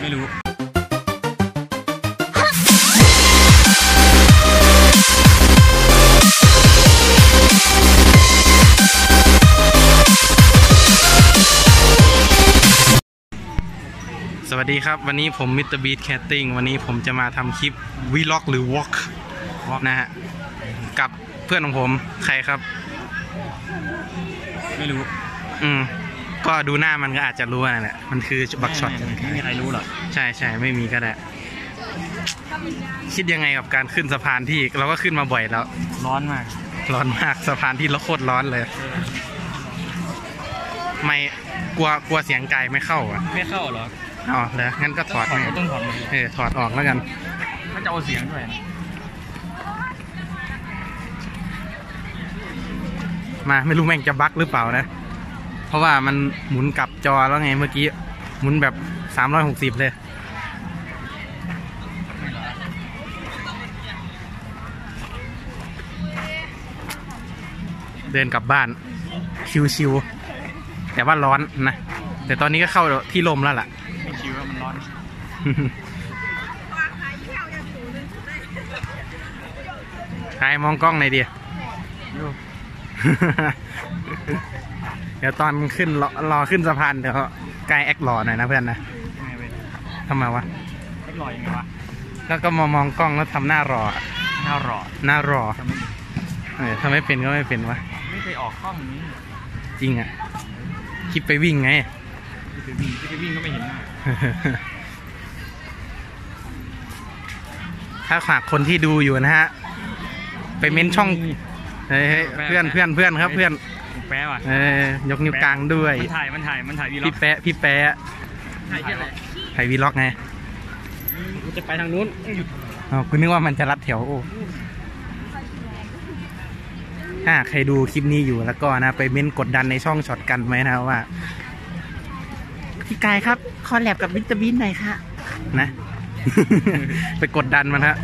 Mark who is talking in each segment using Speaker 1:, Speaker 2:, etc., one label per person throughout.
Speaker 1: ไม่รู้
Speaker 2: สวัสดีครับ วันนี้ผมมิสเตอร์บีทแคทติ้งวันนี้ผมจะมาทำคลิปวีล็อกหรือวอล์กนะฮะ กับเพื่อนของผม ใครครับ
Speaker 1: ไม่รู้
Speaker 2: อืม ก็ดูหน้ามันก็อาจจะรู้นั่นแหละ มันคือบักช็อต
Speaker 1: ไม่ไม่มีใครรู้หรอก
Speaker 2: ใช่ใช่ไม่มีก็ได้ คิดยังไงกับการขึ้นสะพานที่เราก็ขึ้นมาบ่อยแล้ว
Speaker 1: ร้อนมาก
Speaker 2: ร้อนมากสะพานที่โคตรร้อนเลย ไม่กลัวกลัวเสียงไกลไม่เข้าอะ
Speaker 1: ไม่เข้าหรอ
Speaker 2: อ๋อแล้วงั้นก็ถอด
Speaker 1: ต้อง
Speaker 2: ไหม
Speaker 1: ถอดต้องถอดมัน
Speaker 2: เออถอดออกแล้วกัน
Speaker 1: มันจะเอาเสียงด้วย
Speaker 2: มาไม่รู้แม่งจะบั๊กหรือเปล่านะ เพราะว่ามันหมุนกลับจอแล้วไงเมื่อกี้ หมุนแบบ360เลย เดินกลับบ้าน ชิวๆแต่ว่าร้อนนะ แต่ตอนนี้ก็เข้าที่ลมแล้วล่ะ
Speaker 1: ไม่คิดว่ามันร้อน
Speaker 2: ใครมองกล้องหน่อยดิ
Speaker 1: ยู
Speaker 2: เดี๋ยวตอนขึ้นรอรอขึ้นสะพานเดี๋ยวกายแอคหล่อหน่อยนะเพื่อนนะ
Speaker 1: ยังไงเว้ย
Speaker 2: ทำไมวะ
Speaker 1: ไม่ลอยยังไงวะ
Speaker 2: แล้วก็มามองกล้องแล้วทำหน้ารออะ
Speaker 1: หน้ารอ
Speaker 2: หน้ารอ
Speaker 1: ทำไม่
Speaker 2: เออถ้าไม่เป็นก็ไม่เป็นวะ
Speaker 1: ไม่เคยออกกล้องนี้
Speaker 2: จริงอะคลิปไปวิ่งไง
Speaker 1: ที่ไปวิ่งที่ไปวิ่งก็ไม่เห็นหน้า
Speaker 2: ถ้าฝากคนที่ดูอยู่นะฮะ ไปเม้นช่อง เฮ้ยเฮ้ยเพื่อนเพื่อนเพื่อนครับเพื่อน
Speaker 1: แป๊ะว่ะ
Speaker 2: เออยกนิ้วกลางด้วย
Speaker 1: มันถ่ายมันถ่ายมันถ่ายวีล็อ
Speaker 2: พี่
Speaker 1: ก
Speaker 2: แปะพี่แปะ
Speaker 1: ถ่ายที่อะไร
Speaker 2: ไทยวีล็อกไง
Speaker 1: มันจะไปทางนู้นหยุด
Speaker 2: อ๋อคุณนึกว่ามันจะรัดแถวโอ้ถ้าใครดูคลิปนี้อยู่แล้วก็นะ ไปเม้นกดดันในช่องช็อตกันไหมนะว่าพี่กายครับ คอลแลบกับวิตามินหน่อยค่ะ นะ ไปกดดันมันฮะ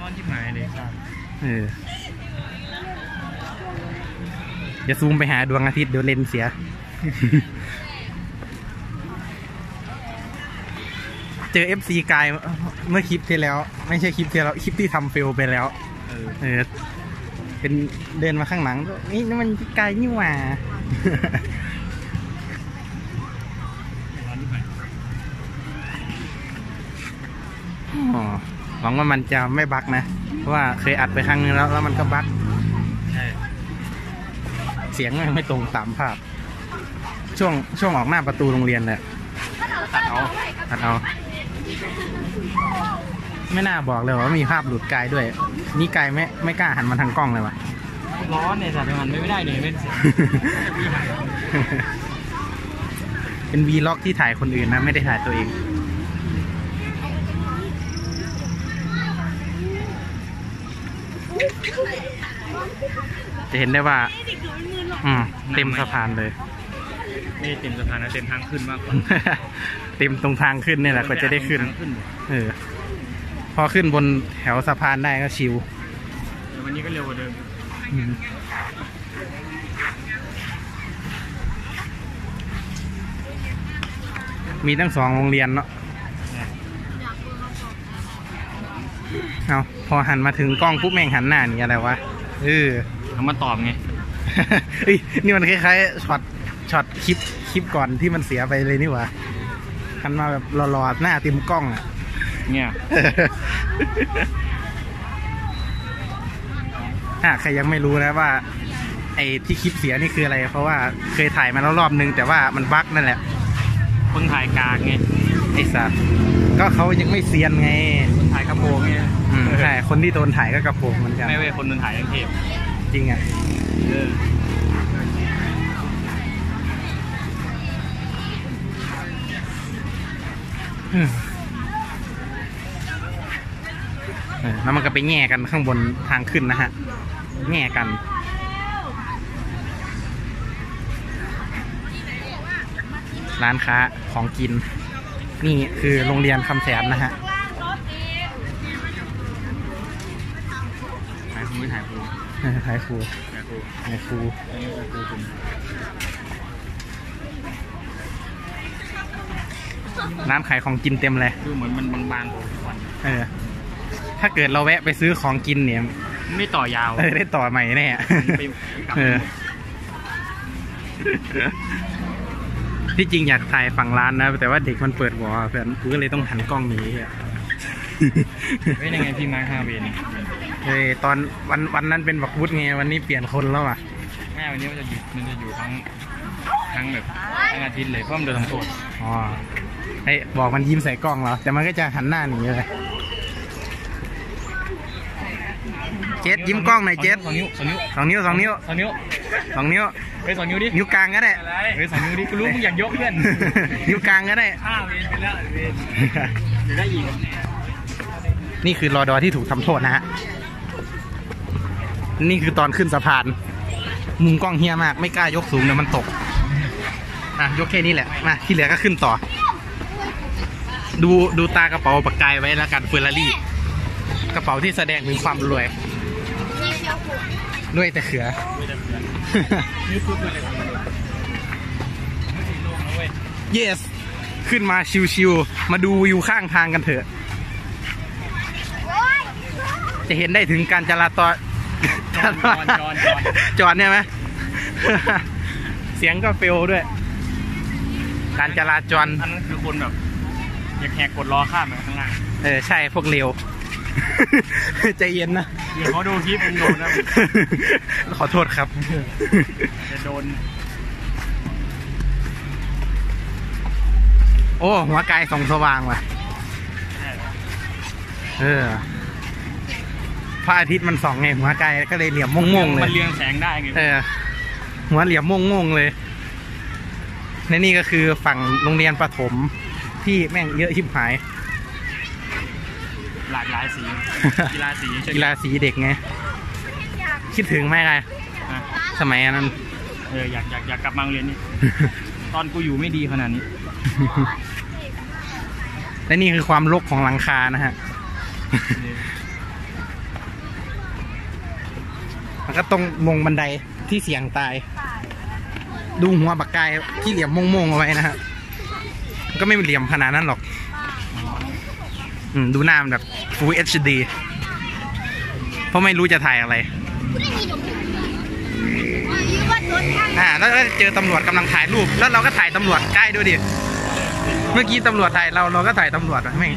Speaker 1: ร้อนที่หายเลยครับ
Speaker 2: เออ อย่าซูมไปหาดวงอาทิตย์เดี๋ยวเลนส์เสีย เจอ FC กายเมื่อคลิปที่แล้ว ไม่ใช่คลิปที่แล้วคลิปที่ทำเฟลไปแล้ว
Speaker 1: เออ
Speaker 2: เออเป็นเดินมาข้างหลังนี่นี่มันพี่กายนี่หว่า
Speaker 1: ร้อนที่หาย
Speaker 2: อ๋อหวังว่ามันจะไม่บั๊กนะ เพราะว่าเคยอัดไปครั้งนึงแล้วแล้วมันก็บั๊ก
Speaker 1: ใช่
Speaker 2: เสียงมันไม่ตรงตามภาพ ช่วงช่วงออกหน้าประตูโรงเรียนเลย
Speaker 1: ตัดเอา
Speaker 2: ตัดเอา ไม่น่าบอกเลยว่ามีภาพหลุดกายด้วย นี่กายไม่ไม่กล้าหันมาทางกล้องเลยวะ
Speaker 1: ร้อนเนี่ยสัตว์มันไม่ได้เลยไม่เสียพี่หาย
Speaker 2: เป็นวีล็อกที่ถ่ายคนอื่นนะ ไม่ได้ถ่ายตัวเองจะเห็นได้ว่า อืมเต็มสะพานเลย
Speaker 1: ไม่ได้เต็มสะพานนะเต็มทางขึ้นมากกว่า
Speaker 2: เต็มตรงทางขึ้นนี่แหละก็จะได้ขึ้น
Speaker 1: ทางขึ้น
Speaker 2: เออ พอขึ้นบนแถวสะพานได้ก็ชิว
Speaker 1: เดี๋ยววันนี้ก็เร็วกว่าเดิม
Speaker 2: อืมมีตั้งสองโรงเรียนเนาะเอาพอหันมาถึงกล้องปุ๊บแม่งหันหน้านี่อะไรวะเออ
Speaker 1: เอามาตอบไง
Speaker 2: เฮ้ย นี่มันคล้ายๆช็อตช็อตคลิปคลิปก่อนที่มันเสียไปเลยนี่หว่าหันมาแบบหล่อๆหน้าเต็มกล้องอะ
Speaker 1: เนี่ย
Speaker 2: ถ้าใครยังไม่รู้นะว่า ไอ้ที่คลิปเสียนี่คืออะไร เพราะว่าเคยถ่ายมาแล้วรอบนึงแต่ว่ามันบั๊กนั่นแหละ
Speaker 1: เพิ่งถ่ายกลางไง
Speaker 2: ไอ้สัสก็เขายังไม่เซียนไง
Speaker 1: ถ่ายกระโปรงไง
Speaker 2: อืมใช่คนที่โดนถ่ายก็กระโปรงเหมือนกัน
Speaker 1: ไม่เว้ยคนโดนถ่ายยังเทป
Speaker 2: จริงอะ
Speaker 1: เออ
Speaker 2: อืมเออ แล้วมันก็ไปแง่กันข้างบนทางขึ้นนะฮะ แง่กันร้านค้าของกิน นี่คือโรงเรียนคำแสนนะฮะ
Speaker 1: ถ่ายครูไม่ถ่ายครู
Speaker 2: เออถ่ายครู
Speaker 1: ถ่ายครู
Speaker 2: ถ่ายครู
Speaker 1: อันนี้คือครูคุณ
Speaker 2: ร้านขายของกินเต็มเลย
Speaker 1: ดูเหมือนมันบางๆทุกวัน
Speaker 2: เออ ถ้าเกิดเราแวะไปซื้อของกินเนี่ย
Speaker 1: ไม่ต่อยาว
Speaker 2: เออได้ต่อใหม่แน่เออที่จริงอยากถ่ายฝั่งร้านนะ แต่ว่าเด็กมันเปิดหัวเพื่อนกูก็เลยต้องหันกล้องหนี
Speaker 1: เฮ้ยยังไงพี่มาร์คฮาเวน
Speaker 2: เฮ้ยตอนวันวันนั้นเป็นบักวุฒไงวันนี้เปลี่ยนคนแล้วอะ
Speaker 1: แม่วันนี้มันจะอยู่มันจะอยู่ทั้งทั้งแบบทั้งอาทิตย์เลยเพราะมันโดนทำโทษ
Speaker 2: อ๋อไอ้ยบอกมันยิ้มใส่กล้องเหรอแต่มันก็จะหันหน้าหนีเลยเจ็ดยิ้มกล้องหน่อยเจ็ด
Speaker 1: สองนิ้วสองนิ้ว
Speaker 2: สองนิ้วสองนิ้ว
Speaker 1: สองนิ้ว
Speaker 2: สองนิ้ว
Speaker 1: เฮ้ยสองนิ้วดิ
Speaker 2: นิ้วกลางก็ได้
Speaker 1: เฮ้ยสองนิ้วดิกูรู้มึงอยากยกเพื่อน
Speaker 2: นิ้วกลางก็ได้
Speaker 1: ห้าเวนไปแล้วเวนเดี๋ยวได้อีก
Speaker 2: นี่คือรอดอที่ถูกทำโทษนะฮะ นี่คือตอนขึ้นสะพาน มุมกล้องเฮียมาก ไม่กล้ายกสูงเดี๋ยวมันตก อะ ยกแค่นี้แหละ มา ที่เหลือก็ขึ้นต่อ ดูดูตากระเป๋าปากกายไว้แล้วกันเฟอร์รารี่ กระเป๋าที่แสดงถึงความรวยรวยแต่เขือ yes ขึ้นมาชิวๆ มาดูวิวข้างทางกันเถอะ จะเห็นได้ถึงการจราจร
Speaker 1: จอนจอนจอนจอน
Speaker 2: จอดเนี่ยไหมเสียงก็เฟลด้วย การจราจร
Speaker 1: อันนั้นคือคนแบบอยากแหกกดล้อข้ามไปข้างล่าง
Speaker 2: เออใช่พวกเร็วใจเย็นนะ
Speaker 1: เดี๋ยวเขาดูคลิปเป็นโดนนะ
Speaker 2: ขอโทษครับ
Speaker 1: จะโดน
Speaker 2: โอ้หัวกายส่องสว่างว่ะเออพ ระอาทิตย์มันส่องไงหัวกายก็เลยเหลี่ยมม่วงๆเล
Speaker 1: มัน
Speaker 2: ย
Speaker 1: เรียงแสงได้ไง
Speaker 2: เออหัวเหลี่ยมม่วงๆเลยและนี่ก็คือฝั่งโรงเรียนประถมที่แม่งเยอะชิบหาย
Speaker 1: หลากหลายสีกีฬาสี
Speaker 2: กีฬาสีเด็กไงคิดถึงไหมไง
Speaker 1: อะ
Speaker 2: สมัยนั้น
Speaker 1: เอออยากอยากอยากกลับมาโรงเรียนนี่ตอนกูอยู่ไม่ดีขนาดนี้
Speaker 2: และนี่คือความรกของหลังคานะฮะ มันก็ต้องลงบันไดที่เสี่ยงตาย ดูหัวบักกายที่เหลี่ยมม่วงๆเอาไว้นะฮะมันก็ไม่เหลี่ยมขนาดนั้นหรอกอดูหน้ามันแบบ Full HD เพราะไม่รู้จะถ่ายอะไรอ่าแล้วก็เจอตำรวจกำลังถ่ายรูป แล้วเราก็ถ่ายตำรวจใกล้ด้วยดิ เมื่อกี้ตำรวจถ่ายเราเราก็ถ่ายตำรวจอะแม่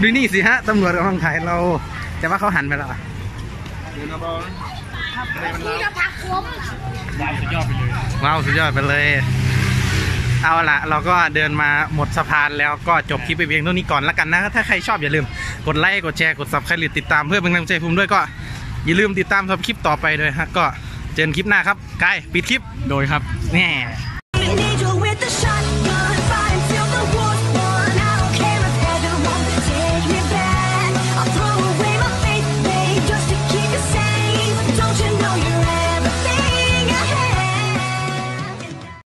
Speaker 2: ดูนี่สิฮะตำรวจกำลังถ่ายเรา แต่ว่าเขาหันไปแล้วอ
Speaker 1: ดูนะบอล
Speaker 3: นี่จะพักผม
Speaker 1: วายสุดยอดไปเลย
Speaker 2: ว้าวสุดยอดไปเลย เอาละเราก็เดินมาหมดสะพานแล้วก็จบคลิปไปเพียงเท่านี้ก่อนแล้วกันนะ ถ้าใครชอบอย่าลืมกดไลค์กดแชร์กดซับสไครต์ติดตามเพื่อเป็นกำลังใจภูมิด้วยก็อย่าลืมติดตามทับคลิปต่อไปด้วยฮะก็เจอกันคลิปหน้าครับกายปิดคลิป
Speaker 1: โดยครับ
Speaker 2: แน่